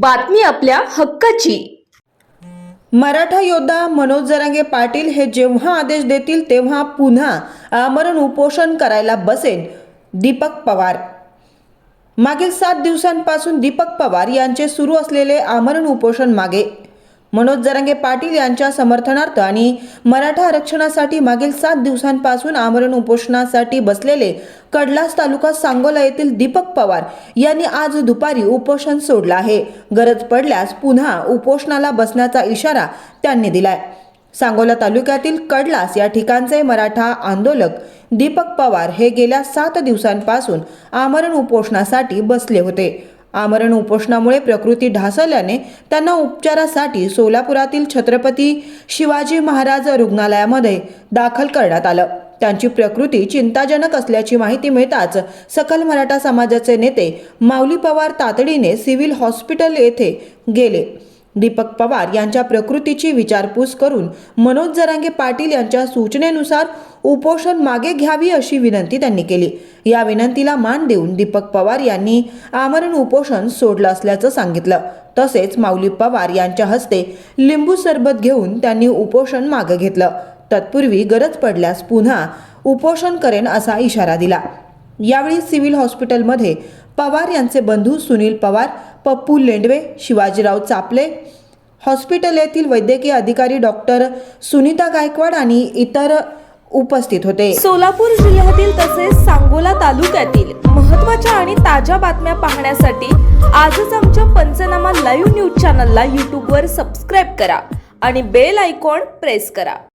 बातमी आपल्या हक्काची. मराठा योद्धा मनोज जरांगे पाटील हे जेव्हा आदेश देतील तेव्हा पुन्हा आमरण उपोषण करायला बसेन दीपक पवार. मागील सात दिवसांपासून दीपक पवार यांचे सुरू असलेले आमरण उपोषण मागे मनोज जरांगे पाटील यांच्या समर्थनार्थ आणि मराठा आरक्षणासाठी मागील सात दिवसांपासून आमरण उपोषणासाठी बसलेले कडलास तालुका सांगोला येथील दीपक पवार यांनी आज दुपारी उपोषण सोडलं आहे. गरज पडल्यास पुन्हा उपोषणाला बसण्याचा इशारा त्यांनी दिलाय. सांगोला तालुक्यातील कडलास या ठिकाणचे मराठा आंदोलक दीपक पवार हे गेल्या सात दिवसांपासून आमरण उपोषणासाठी बसले होते. आमरण उपोषणामुळे प्रकृती ढासळल्याने त्यांना उपचारासाठी सोलापुरातील छत्रपती शिवाजी महाराज रुग्णालयामध्ये दाखल करण्यात आलं. त्यांची प्रकृती चिंताजनक असल्याची माहिती मिळताच सकल मराठा समाजाचे नेते माऊली पवार तातडीने सिव्हिल हॉस्पिटल येथे गेले. दीपक पवार यांच्या प्रकृतीची विचारपूस करून मनोज जरांगे पाटील यांच्या सूचनेनुसार उपोषण मागे घ्यावी अशी विनंती त्यांनी केली. या विनंतीला मान देऊन दीपक पवार यांनी आमरण उपोषण सोडलं असल्याचं सांगितलं. तसेच माऊली पवार यांच्या हस्ते लिंबू सरबत घेऊन त्यांनी उपोषण मागे घेतलं. तत्पूर्वी गरज पडल्यास पुन्हा उपोषण करेन असा इशारा दिला. यावेळी सिव्हिल हॉस्पिटलमध्ये पवार यांचे बंधू सुनील पवार पप्पू लेंडवे शिवाजीराव चापले. हॉस्पिटल येथील वैद्यकीय अधिकारी डॉक्टर सुनीता गायकवाड आणि इतर उपस्थित होते. सोलापूर जिल्ह्यातील तसेच सांगोला तालुक्यातील महत्त्वाच्या आणि ताज्या बातम्या पाहण्यासाठी आजच आमच्या पंचनामा लाईव्ह न्यूज चॅनलला यूट्यूबवर सबस्क्राईब करा आणि बेल आयकॉन प्रेस करा.